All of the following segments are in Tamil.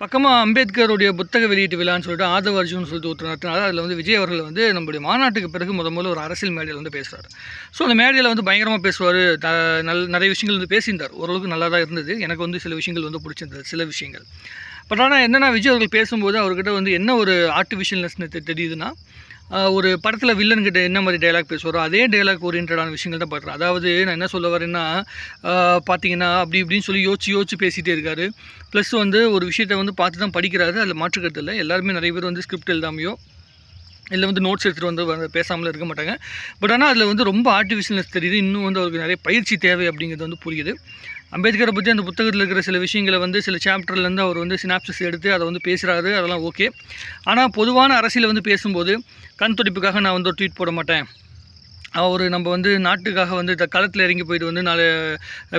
பக்கமாக அம்பேத்கருடைய புத்தக வெளியீட்டு விழான்னு சொல்லிட்டு ஆதவ அர்ஜுன் சொல்லிட்டு ஒருத்தர் நடத்தினார். அதில் வந்து விஜய் அவர்கள் வந்து நம்முடைய மாநாட்டுக்கு பிறகு முத முதல்ல ஒரு அரசியல் மேடையில் வந்து பேசுகிறார் ஸோ அந்த மேடையில் வந்து பயங்கரமாக பேசுவார். நல் நிறைய விஷயங்கள் வந்து பேசியிருந்தார். ஓரளவுக்கு நல்லா தான் இருந்தது. எனக்கு வந்து சில விஷயங்கள் வந்து பிடிச்சிருந்தது சில விஷயங்கள். பட் ஆனால் என்னென்னா விஜய் அவர்கள் பேசும்போது அவர்கிட்ட வந்து என்ன ஒரு ஆர்டிஃபிஷியல்னஸ் தெரியுதுன்னா ஒரு படத்தில் வில்லன் கிட்ட என்ன மாதிரி டைலாக் பேசுவாரோ அதே டைலாக் ஓரியன்டான விஷயங்கள் தான் பார்க்குறேன் அதாவது நான் என்ன சொல்ல வரேன்னா பார்த்தீங்கன்னா அப்படி இப்படின்னு சொல்லி யோசிச்சு யோசிச்சு பேசிகிட்டே இருக்காரு. ப்ளஸ் வந்து ஒரு விஷயத்தை வந்து பார்த்து தான் படிக்கிறாரு. அதில் மாற்றுக்கிறது இல்லை. எல்லாருமே நிறைய பேர் வந்து ஸ்கிரிப்ட் எழுதாமையோ இல்லை வந்து நோட்ஸ் எடுத்துகிட்டு வந்து வ- இருக்க மாட்டாங்க. பட் ஆனால் அதில் வந்து ரொம்ப ஆர்டிஃபிஷியல்னஸ் தெரியுது. இன்னும் வந்து அவருக்கு நிறைய பயிற்சி தேவை அப்படிங்கிறது வந்து புரியுது. அம்பேத்கரை பற்றி அந்த புத்தகத்தில் இருக்கிற சில விஷயங்களை வந்து சில சாப்டர்லேருந்து அவர் வந்து சினாப்சிஸ் எடுத்து அதை வந்து பேசுகிறாரு அதெல்லாம் ஓகே ஆனால் பொதுவான அரசியல் வந்து பேசும்போது கண் துடிப்புக்காக நான் வந்து ஒரு ட்வீட் போட மாட்டேன். அவர் நம்ம வந்து நாட்டுக்காக வந்து இந்த களத்தில் இறங்கி போயிட்டு வந்து நாலு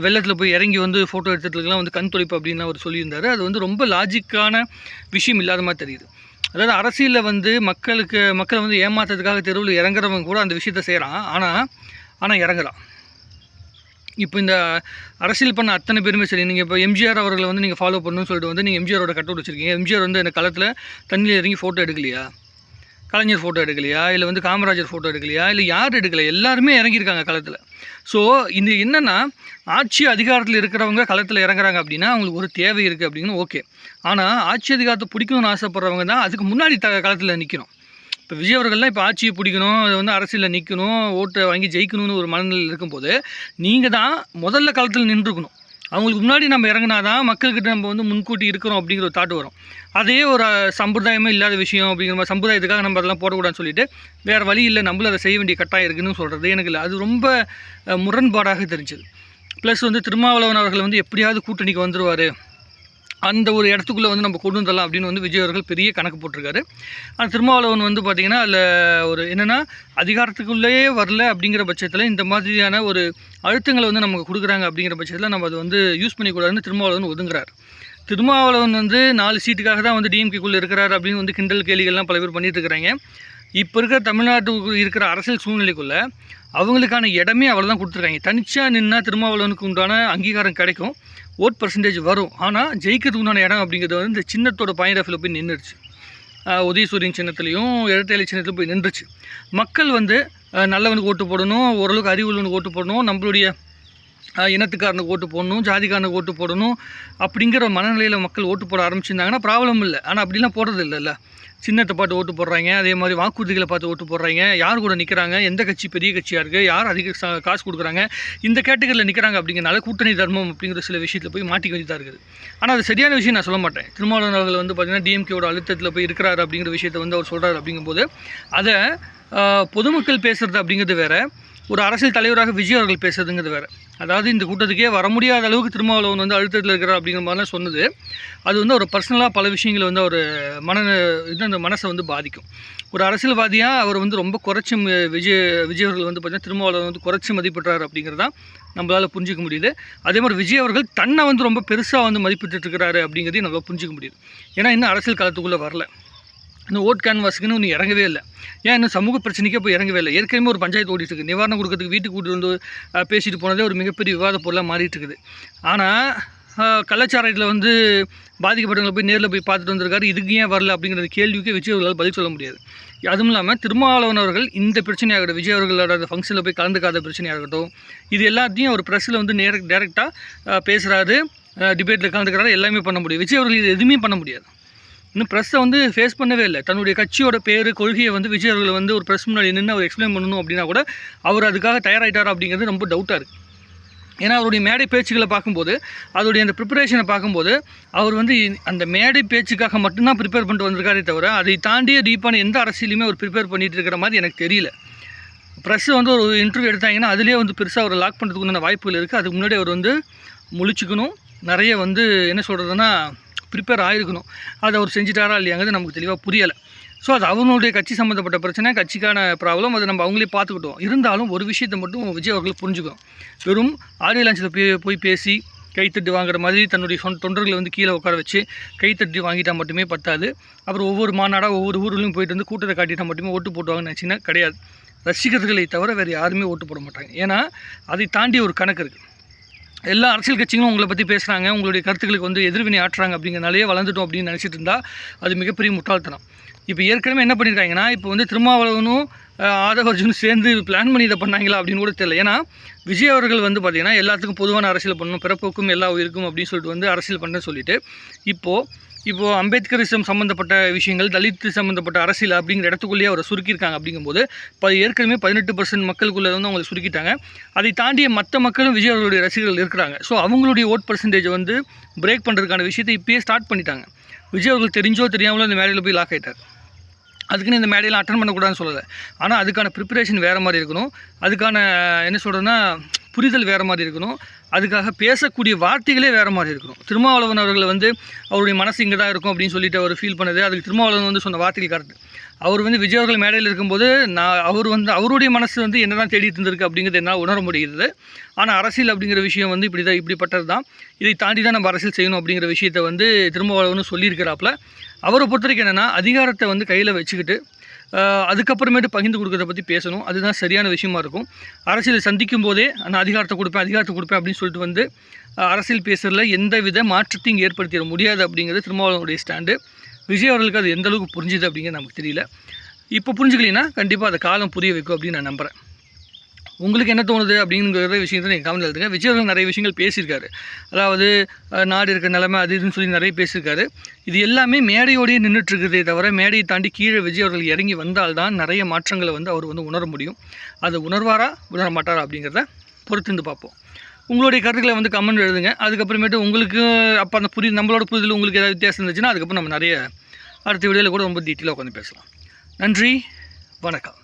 வெள்ளத்தில் போய் இறங்கி வந்து ஃபோட்டோ எடுத்துகிட்டுலாம் வந்து கண் துடைப்பு அப்படின்னு அவர் சொல்லியிருந்தாரு. அது வந்து ரொம்ப லாஜிக்கான விஷயம் இல்லாத மாதிரி தெரியுது. அதாவது அரசியலில் வந்து மக்களுக்கு மக்களை வந்து ஏமாத்துறதுக்காக தெருவில் இறங்குறவங்க கூட அந்த விஷயத்த செய்கிறான் ஆனால் ஆனால் இறங்குறான். இப்போ இந்த அரசியல் பண்ண அத்தனை பேருமே சரி நீங்கள் இப்போ எம்ஜிஆர் அவர்களை வந்து நீங்கள் ஃபாலோ பண்ணணும்னு சொல்லிட்டு வந்து நீங்கள் எம்ஜிஆரோட கட் வச்சுருக்கீங்க எம்ஜிஆர் வந்து இந்த களத்தில் தண்ணியில் இறங்கி ஃபோட்டோ எடுக்கலையா? கலைஞர் ஃபோட்டோ எடுக்கலையா? இல்லை வந்து காமராஜர் ஃபோட்டோ எடுக்கலையா? இல்லை யார் எடுக்கல? எல்லாருமே இறங்கியிருக்காங்க களத்தில். ஸோ இது என்னென்னா ஆட்சி அதிகாரத்தில் இருக்கிறவங்க களத்தில் இறங்குறாங்க அப்படின்னா அவங்களுக்கு ஒரு தேவை இருக்குது அப்படின்னு ஓகே ஆனால் ஆட்சி அதிகாரத்தை பிடிக்கணும்னு ஆசைப்படுறவங்க தான் அதுக்கு முன்னாடி த களத்தில் நிற்கணும் இப்போ விஜய் அவர்கள்லாம் இப்போ ஆட்சியை பிடிக்கணும் அது வந்து அரசியலில் நிற்கணும் ஓட்டை வாங்கி ஜெயிக்கணும்னு ஒரு மனநிலையில் இருக்கும்போது நீங்கள் தான் முதல்ல காலத்தில் நின்றுக்கணும். அவங்களுக்கு முன்னாடி நம்ம இறங்கினா தான் மக்கள்கிட்ட நம்ம வந்து முன்கூட்டி இருக்கிறோம் அப்படிங்கிற ஒரு தாட் வரும். அதே ஒரு சம்பிரதாயமே இல்லாத விஷயம் அப்படிங்கிற மாதிரி சம்பிரதாயத்துக்காக நம்ம அதெல்லாம் போடக்கூடாதுன்னு சொல்லிட்டு வேறு வழி இல்லை நம்மளும் அதை செய்ய வேண்டிய கட்டாயம் இருக்குதுன்னு சொல்கிறது எனக்கு இல்லை. அது ரொம்ப முரண்பாடாக தெரிஞ்சது. ப்ளஸ் வந்து திருமாவளவன் அவர்கள் வந்து எப்படியாவது கூட்டணிக்கு வந்துடுவார் அந்த ஒரு இடத்துக்குள்ளே வந்து நம்ம கொண்டு வந்துடலாம் அப்படின்னு வந்து விஜய் அவர்கள் பெரிய கணக்கு போட்டிருக்காரு. ஆனால் திருமாவளவன் வந்து பார்த்திங்கன்னா அதில் ஒரு என்னென்னா அதிகாரத்துக்குள்ளேயே வரல அப்படிங்கிற பட்சத்தில் இந்த மாதிரியான ஒரு அழுத்தங்களை வந்து நமக்கு கொடுக்குறாங்க அப்படிங்கிற பட்சத்தில் நம்ம அதை வந்து யூஸ் பண்ணிக்கூடாதுன்னு திருமாவளவன் ஒதுங்குறாரு. திருமாவளவன் வந்து நாலு சீட்டுக்காக தான் வந்து டிஎம்கேக்குள்ளே இருக்கிறார் அப்படின்னு வந்து கிண்டல் கேலிகள்லாம் பல பேர் பண்ணிகிட்டு இருக்கிறாங்க. இப்போ இருக்கிற தமிழ்நாட்டுக்கு இருக்கிற அரசியல் சூழ்நிலைக்குள்ளே அவங்களுக்கான இடமே அவ்வளோ தான் கொடுத்துருக்காங்க. தனிச்சாக நின்னா திருமாவளவனுக்கு உண்டான அங்கீகாரம் கிடைக்கும். ஓட் பர்சன்டேஜ் வரும். ஆனால் ஜெயிக்கிறதுக்கு உண்டான இடம் அப்படிங்கிறது வந்து இந்த சின்னத்தோட பாயிண்ட் ஆஃப் போய் நின்றுச்சு உதயசூரியன் சின்னத்துலேயும் இடத்தேலி சின்னத்தில் போய் நின்றுச்சு. மக்கள் வந்து நல்லவனுக்கு ஓட்டு போடணும் ஓரளவுக்கு அறிவுள்ளவனுக்கு ஓட்டு போடணும் நம்மளுடைய இனத்துக்காரனுக்கு ஓட்டு போடணும் ஜாதிக்காரனுக்கு ஓட்டு போடணும் அப்படிங்கிற மனநிலையில் மக்கள் ஓட்டு போட ஆரம்பிச்சிருந்தாங்கன்னா ப்ராப்ளம் இல்லை. ஆனால் அப்படிலாம் போடுறது இல்லைல்ல. சின்னத்தை பார்த்து ஓட்டு போடுறாங்க அதே மாதிரி வாக்குறுதிகளை பார்த்து ஓட்டு போடுறாங்க. யார் கூட நிற்கிறாங்க எந்த கட்சி பெரிய கட்சியாக இருக்குது யார் அதிக சா- காசு கொடுக்குறாங்க இந்த கேட்டகரியில் நிற்கிறாங்க அப்படிங்கிறனால கூட்டணி தர்மம் அப்படிங்கிற சில விஷயத்தில் போய் மாட்டிக்க வேண்டியதாக இருக்குது. ஆனால் அது சரியான விஷயம் நான் சொல்ல மாட்டேன். திருமாவளவன் அவர்கள் வந்து பார்த்திங்கன்னா டிஎம்கேவோட அழுத்தத்தில் போய் இருக்கிறாரு அப்படிங்கிற விஷயத்தை வந்து அவர் சொல்கிறாரு அப்படிங்கும்போது அதை பொதுமக்கள் பேசுகிறது அப்படிங்கிறது வேற ஒரு அரசியல் தலைவராக விஜய் அவர்கள் பேசுறதுங்கிறது வேறு. அதாவது இந்த கூட்டத்துக்கே வர முடியாத அளவுக்கு திருமாவளவன் வந்து அழுத்தத்தில் இருக்கிறார் அப்படிங்கிற மாதிரிலாம் சொன்னது. அது வந்து ஒரு பர்சனலாக பல விஷயங்களை வந்து அவர் மன இது அந்த மனசை வந்து பாதிக்கும். ஒரு அரசியல்வாதியாக அவர் வந்து ரொம்ப குறைச்சி விஜய் விஜய் அவர்கள் வந்து பார்த்திங்கன்னா திருமாவளவன் வந்து குறைச்சி மதிப்பிடுறாரு அப்படிங்கிறதான் நம்மளால் புரிஞ்சிக்க முடியுது. அதே மாதிரி விஜய் அவர்கள் தன்னை வந்து ரொம்ப பெருசாக வந்து மதிப்பிட்டு இருக்கிறாரு அப்படிங்கிறதையும் நம்மளால் புரிஞ்சிக்க முடியுது. ஏன்னா இன்னும் அரசியல் காலத்துக்குள்ளே வரல. இன்னும் ஓட் கேன்வாஸுக்குன்னு இன்னும் இறங்கவே இல்லை. ஏன் இன்னும் சமூக பிரச்சனைக்கே போய் இறங்கவே இல்லை? ஏற்கனவே ஒரு பஞ்சாயத்து ஓடிட்டு இருக்கு. நிவாரணம் கொடுக்கறதுக்கு வீட்டுக்கு கூட்டு வந்து பேசிட்டு போனதே ஒரு மிகப்பெரிய விவாத பொருளாக மாறிட்டு இருக்குது. ஆனால் கலாச்சாரத்தில் வந்து பாதிக்கப்பட்டவங்களை போய் நேரில் போய் பார்த்துட்டு வந்திருக்காரு. இதுக்கு ஏன் வரல அப்படிங்கிற கேள்விக்கே விஜய் அவர்களால் பதில் சொல்ல முடியாது. அதுவும் இல்லாமல் திருமாவளவன் அவர்கள் இந்த பிரச்சனையாகட்டும் விஜய் அவர்களோட அந்த ஃபங்க்ஷனில் போய் கலந்துக்காத பிரச்சனையாகட்டும் இது எல்லாத்தையும் அவர் ப்ரெஸ்ஸில் வந்து நேர டேரெக்டாக பேசுகிறாரு டிபேட்டில் கலந்துக்கிறாரு. எல்லாமே பண்ண முடியும். விஜய் அவர்கள் இது எதுவுமே பண்ண முடியாது. இன்னும் ப்ரெஸ்ஸை வந்து ஃபேஸ் பண்ணவே இல்லை. தன்னுடைய கட்சியோட பேர் கொள்கையை வந்து விஜய் அவர்கள் வந்து ஒரு ப்ரெஸ் முன்னாடி நின்று அவர் எக்ஸ்பிளைன் பண்ணணும் அப்படின்னா கூட அவர் அதுக்காக தயாராகிட்டார் அப்படிங்கிறது ரொம்ப டவுட்டாக இருக்குது ஏன்னா அவருடைய மேடை பேச்சுக்களை பார்க்கும்போது அதோடைய அந்த ப்ரிப்பரேஷனை பார்க்கும்போது அவர் வந்து அந்த மேடை பேச்சுக்காக மட்டும்தான் ப்ரிப்பேர் பண்ணிட்டு வந்திருக்காரே தவிர அதை தாண்டிய டீப்பான எந்த அரசியலையுமே அவர் ப்ரிப்பேர் பண்ணிட்டு இருக்கிற மாதிரி எனக்கு தெரியல. ப்ரெஸ் வந்து ஒரு இன்டர்வியூ எடுத்தாங்கன்னா அதிலே வந்து பெருசாக அவர் லாக் பண்ணுறதுக்கு உண்டான வாய்ப்புகள் இருக்குது அதுக்கு முன்னாடி அவர் வந்து முழிச்சுக்கணும். நிறைய வந்து என்ன சொல்கிறதுனா ப்ரிப்பேர் ஆகிருக்கணும் அதை அவர் செஞ்சுட்டாரா இல்லையாங்கிறது நமக்கு தெளிவாக புரியலை. ஸோ அது அவனுடைய கட்சி சம்மந்தப்பட்ட பிரச்சனை கட்சிக்கான ப்ராப்ளம் அதை நம்ம அவங்களே பார்த்துக்கிட்டோம். இருந்தாலும் ஒரு விஷயத்தை மட்டும் விஜய் அவர்கள் புரிஞ்சுக்கணும். வெறும் ஆடியோ லான்ச்சில் போய் போய் பேசி கைத்தட்டி வாங்குற மாதிரி தன்னுடைய சொந்த தொண்டர்களை வந்து கீழே உட்கார வச்சு கைத்தட்டி வாங்கிட்டால் மட்டுமே பத்தாது. அப்புறம் ஒவ்வொரு மாநாடாக ஒவ்வொரு ஊர்லையும் போயிட்டு வந்து கூட்டத்தை காட்டிட்டால் மட்டுமே ஓட்டு போட்டுவாங்கன்னு நினச்சிங்கன்னா கிடையாது. ரசிகர்களை தவிர வேறு யாருமே ஓட்டு போட மாட்டாங்க. ஏன்னா அதை தாண்டி ஒரு கணக்கு இருக்குது எல்லா அரசியல் கட்சிகளும் உங்களை பற்றி பேசுகிறாங்க உங்களுடைய கருத்துக்களுக்கு வந்து எதிர்வினை ஆற்றுறாங்க அப்படிங்கிறனாலே வளர்ந்துட்டோம் அப்படின்னு நினச்சிட்டு இருந்தால் அது மிகப்பெரிய முட்டாள்தனம். இப்போ ஏற்கனவே என்ன பண்ணியிருக்காங்கன்னா இப்போ வந்து திருமாவளவனும் ஆதவர்ஜுனும் சேர்ந்து பிளான் பண்ணி இதை பண்ணாங்களா அப்படின்னு கூட தெரியல. ஏன்னா விஜய் அவர்கள் வந்து பார்த்திங்கன்னா எல்லாத்துக்கும் பொதுவான அரசியல் பண்ணணும் பிறப்புக்கும் எல்லா உயிருக்கும் அப்படின்னு சொல்லிட்டு வந்து அரசியல் பண்ண சொல்லிட்டு இப்போது இப்போது அம்பேத்கரிசம் சம்மந்தப்பட்ட விஷயங்கள் தலித் சம்மந்தப்பட்ட அரசியல் அப்படிங்கிற இடத்துக்குள்ளேயே அவரை சுருக்கியிருக்காங்க அப்படிங்கும்போது இப்போ ஏற்கனவே பதினெட்டு பர்சன்ட் மக்களுக்குள்ளே வந்து அவங்களை சுருக்கிட்டாங்க. அதை தாண்டிய மற்ற மக்களும் விஜய் அவர்களுடைய ரசிகர்கள் இருக்கிறாங்க. ஸோ அவங்களுடைய ஓட் பர்சன்டேஜ் வந்து பிரேக் பண்ணுறதுக்கான விஷயத்தை இப்போயே ஸ்டார்ட் பண்ணிட்டாங்க. விஜய் அவர்கள் தெரிஞ்சோ தெரியாமலோ இந்த மேடையில் போய் லாக் ஆகிட்டார் அதுக்குன்னு இந்த மேடையெல்லாம் அட்டன் பண்ணக்கூடாதுன்னு சொல்லலை. ஆனால் அதுக்கான ப்ரிப்பரேஷன் வேறு மாதிரி இருக்கணும். அதுக்கான என்ன சொல்கிறேன்னா புரிதல் வேறு மாதிரி இருக்கணும். அதுக்காக பேசக்கூடிய வார்த்தைகளே வேறு மாதிரி இருக்கணும். திருமாவளவன் அவர்கள் வந்து அவருடைய மனசு இங்கே தான் இருக்கும் அப்படின்னு சொல்லிட்டு அவர் ஃபீல் பண்ணது. அதுக்கு திருமாவளவன் வந்து சொன்ன வார்த்தைகள் கரெக்ட் அவர் வந்து விஜய் அவர்கள் மேடையில் இருக்கும்போது நான் அவர் வந்து அவருடைய மனசு வந்து என்ன தான் தேடிட்டு இருந்திருக்கு அப்படிங்கிறது என்னால் உணர முடிகிறது. ஆனால் அரசியல் அப்படிங்கிற விஷயம் வந்து இப்படி தான் இப்படிப்பட்டது தான். இதை தாண்டி தான் நம்ம அரசியல் செய்யணும் அப்படிங்கிற விஷயத்தை வந்து திருமாவளவன் சொல்லியிருக்கிறாப்புல. அவரை பொறுத்த வரைக்கும் என்னென்னா அதிகாரத்தை வந்து கையில் வச்சுக்கிட்டு அதுக்கப்புறமேட்டு பகிர்ந்து கொடுக்குறத பற்றி பேசணும். அதுதான் சரியான விஷயமா இருக்கும். அரசியல் சந்திக்கும் போதே நான் அதிகாரத்தை கொடுப்பேன் அதிகாரத்தை கொடுப்பேன் அப்படின்னு சொல்லிட்டு வந்து அரசியல் பேசுறதுல எந்த வித மாற்றத்தையும் ஏற்படுத்திட முடியாது அப்படிங்கிறது திருமாவளவனுடைய ஸ்டாண்டு விஜய் அவர்களுக்கு அது எந்த அளவுக்கு புரிஞ்சுது அப்படிங்கிறது நமக்கு தெரியல. இப்போ புரிஞ்சுக்கலைன்னா கண்டிப்பாக அதை காலம் புரிய வைக்கும் அப்படின்னு நான் நம்புகிறேன் உங்களுக்கு என்ன தோணுது அப்படிங்கிற விஷயத்தை நீங்கள் கவனம் எழுதுங்க விஜய் நிறைய விஷயங்கள் பேசியிருக்காரு. அதாவது நாடு இருக்கிற நிலைமை அது இதுன்னு சொல்லி நிறைய பேசியிருக்காரு. இது எல்லாமே மேடையோடையே நின்றுட்டுருக்குதே தவிர மேடையை தாண்டி கீழே விஜய் அவர்கள் இறங்கி வந்தால்தான் நிறைய மாற்றங்களை வந்து அவர் வந்து உணர முடியும். அதை உணர்வாரா உணர மாட்டாரா அப்படிங்கிறத பொறுத்திருந்து பார்ப்போம். உங்களுடைய கருத்துக்களை வந்து கமெண்ட் எழுதுங்க. அதுக்கப்புறமேட்டு உங்களுக்கு அப்போ அந்த புரி நம்மளோட புரிதல் உங்களுக்கு ஏதாவது வித்தியாசம் இருந்துச்சுன்னா அதுக்கப்புறம் நம்ம நிறைய அடுத்த வீடியோவில் கூட ரொம்ப டீட்டெயிலாக உட்காந்து பேசலாம். நன்றி வணக்கம்.